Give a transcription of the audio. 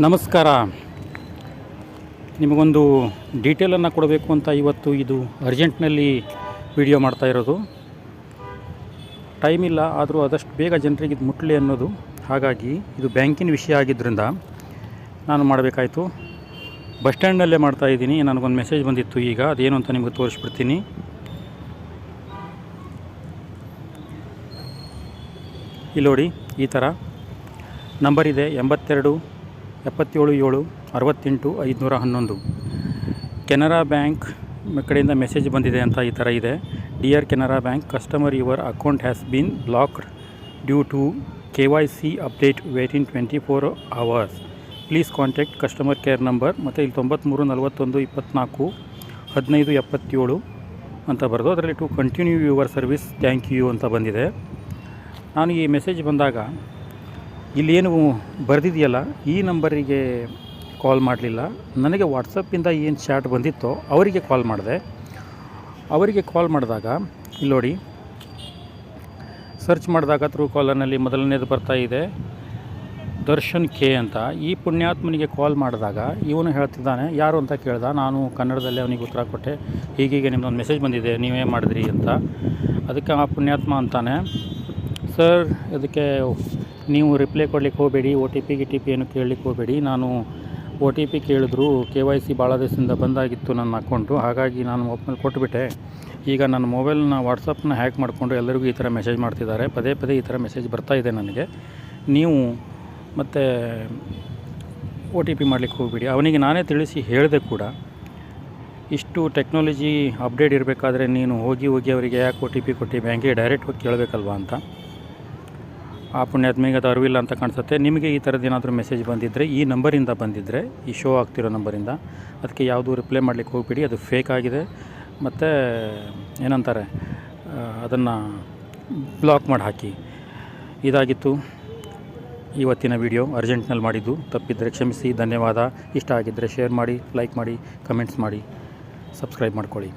ನಮಸ್ಕಾರ. ನಿಮಗೊಂದು ಡೀಟೇಲನ್ನು ಕೊಡಬೇಕು ಅಂತ ಇವತ್ತು ಇದು ಅರ್ಜೆಂಟ್ನಲ್ಲಿ ವಿಡಿಯೋ ಮಾಡ್ತಾ ಇರೋದು. ಟೈಮ್ ಇಲ್ಲ, ಆದರೂ ಆದಷ್ಟು ಬೇಗ ಜನರಿಗೆ ಇದು ಮುಟ್ಲಿ ಅನ್ನೋದು. ಹಾಗಾಗಿ ಇದು ಬ್ಯಾಂಕಿನ ವಿಷಯ ಆಗಿದ್ದರಿಂದ ನಾನು ಮಾಡಬೇಕಾಯಿತು. ಬಸ್ ಸ್ಟ್ಯಾಂಡ್ನಲ್ಲೇ ಮಾಡ್ತಾ ಇದ್ದೀನಿ. ನನಗೊಂದು ಮೆಸೇಜ್ ಬಂದಿತ್ತು ಈಗ. ಅದೇನು ಅಂತ ನಿಮಗೆ ತೋರಿಸ್ಬಿಡ್ತೀನಿ. ಇಲ್ಲಿ ನೋಡಿ, ಈ ಥರ ನಂಬರ್ ಇದೆ ಎಂಬತ್ತೆರಡು ಎಪ್ಪತ್ತೇಳು ಏಳು ಅರವತ್ತೆಂಟು ಐದುನೂರ ಹನ್ನೊಂದು. ಕೆನರಾ ಬ್ಯಾಂಕ್ ಕಡೆಯಿಂದ ಮೆಸೇಜ್ ಬಂದಿದೆ ಅಂತ ಈ ಥರ ಇದೆ. Dear Canara bank, customer your account has been blocked due to K Y C update wait in twenty four hours. Please contact customer care number, ಮತ್ತು ಇಲ್ಲಿ ತೊಂಬತ್ತ್ಮೂರು ನಲವತ್ತೊಂದು ಇಪ್ಪತ್ತ್ನಾಲ್ಕು ಹದಿನೈದು, ಎಪ್ಪತ್ತೇಳು ಅಂತ ಬರೆದು ಅದರಲ್ಲಿ to continue your service thank you ಅಂತ ಬಂದಿದೆ. ನಾನು ಈ ಮೆಸೇಜ್ ಬಂದಾಗ ಇಲ್ಲೇನು ಬರೆದಿದೆಯಲ್ಲ, ಈ ನಂಬರಿಗೆ ಕಾಲ್ ಮಾಡಲಿಲ್ಲ. ನನಗೆ ವಾಟ್ಸಪ್ಪಿಂದ ಏನು ಚಾಟ್ ಬಂದಿತ್ತೋ ಅವರಿಗೆ ಕಾಲ್ ಮಾಡಿದೆ. ಅವರಿಗೆ ಕಾಲ್ ಮಾಡಿದಾಗ, ಇಲ್ಲಿ ನೋಡಿ ಸರ್ಚ್ ಮಾಡಿದಾಗ ತ್ರೂ ಕಾಲರ್ನಲ್ಲಿ ಮೊದಲನೇದು ಬರ್ತಾ ಇದೆ, ದರ್ಶನ್ ಕೆ ಅಂತ. ಈ ಪುಣ್ಯಾತ್ಮನಿಗೆ ಕಾಲ್ ಮಾಡಿದಾಗ ಇವನು ಹೇಳ್ತಿದ್ದಾನೆ, ಯಾರು ಅಂತ ಕೇಳ್ದ. ನಾನು ಕನ್ನಡದಲ್ಲಿ ಅವನಿಗೆ ಉತ್ತರ ಕೊಟ್ಟೆ. ಹೀಗೀಗೆ ನಿಮ್ಮದೊಂದು ಮೆಸೇಜ್ ಬಂದಿದೆ, ನೀವೇ ಮಾಡಿದ್ರಿ ಅಂತ. ಅದಕ್ಕೆ ಆ ಪುಣ್ಯಾತ್ಮ ಅಂತಾನೆ ಸರ್ ಅದಕ್ಕೆ ನೀವು ರಿಪ್ಲೈ ಕೊಡ್ಲಿಕ್ಕೆ ಹೋಗಬೇಡಿ ಒ ಟಿ ಪಿ ಗಿ ಟಿ ಪಿ ಏನು ಕೇಳಲಿಕ್ಕೆ ಹೋಗಬೇಡಿ. ನಾನು ಒ ಟಿ ಪಿ ಕೇಳಿದ್ರು ಕೆ ವೈ ಸಿ ಭಾಳ ದಿವಸದಿಂದ ಬಂದಾಗಿತ್ತು ನನ್ನ ಅಕೌಂಟು ಹಾಗಾಗಿ ನಾನು ಮೊಬೈಲ್ ಕೊಟ್ಟುಬಿಟ್ಟೆ ಈಗ ನನ್ನ ಮೊಬೈಲ್ನ ವಾಟ್ಸಪ್ನ ಹ್ಯಾಕ್ ಮಾಡಿಕೊಂಡು ಎಲ್ಲರಿಗೂ ಈ ಥರ ಮೆಸೇಜ್ ಮಾಡ್ತಿದ್ದಾರೆ. ಪದೇ ಪದೇ ಈ ಥರ ಮೆಸೇಜ್ ಬರ್ತಾ ಇದೆ ನನಗೆ. ನೀವು ಮತ್ತು ಒ ಟಿ ಪಿ ಮಾಡಲಿಕ್ಕೆ ಹೋಗಬೇಡಿ. ಅವನಿಗೆ ನಾನೇ ತಿಳಿಸಿ ಹೇಳಿದೆ ಕೂಡ, ಇಷ್ಟು ಟೆಕ್ನಾಲಜಿ ಅಪ್ಡೇಟ್ ಇರಬೇಕಾದ್ರೆ ನೀನು ಹೋಗಿ ಹೋಗಿ ಅವರಿಗೆ ಯಾಕೆ ಒ ಟಿ ಪಿ ಕೊಟ್ಟು? ಬ್ಯಾಂಕಿಗೆ ಡೈರೆಕ್ಟ್ ಹೋಗಿ ಕೇಳಬೇಕಲ್ವಾ ಅಂತ. ಆ ಪುಣ್ಯಾತ್ಮಿಗೆ ಅದು ಅರಿವಿಲ್ಲ ಅಂತ ಕಾಣಿಸುತ್ತೆ. ನಿಮಗೆ ಈ ಥರದ್ದು ಏನಾದರೂ ಮೆಸೇಜ್ ಬಂದಿದ್ದರೆ ಈ ನಂಬರಿಂದ ಬಂದಿದ್ದರೆ ಈ ಶೋ ಆಗ್ತಿರೋ ನಂಬರಿಂದ ಅದಕ್ಕೆ ಯಾವುದೂ ರಿಪ್ಲೈ ಮಾಡಲಿಕ್ಕೆ ಹೋಗ್ಬೇಡಿ, ಅದು ಫೇಕ್ ಆಗಿದೆ. ಮತ್ತು ಏನಂತಾರೆ ಅದನ್ನು ಬ್ಲಾಕ್ ಮಾಡಿ ಹಾಕಿ. ಇದಾಗಿತ್ತು ಇವತ್ತಿನ ವಿಡಿಯೋ ಅರ್ಜೆಂಟ್ನಲ್ಲಿ ಮಾಡಿದ್ದು. ತಪ್ಪಿದ್ದರೆ ಕ್ಷಮಿಸಿ. ಧನ್ಯವಾದ. ಇಷ್ಟ ಆಗಿದ್ದರೆ ಶೇರ್ ಮಾಡಿ ಲೈಕ್ ಮಾಡಿ ಕಮೆಂಟ್ಸ್ ಮಾಡಿ. ಸಬ್ಸ್ಕ್ರೈಬ್ ಮಾಡ್ಕೊಳ್ಳಿ.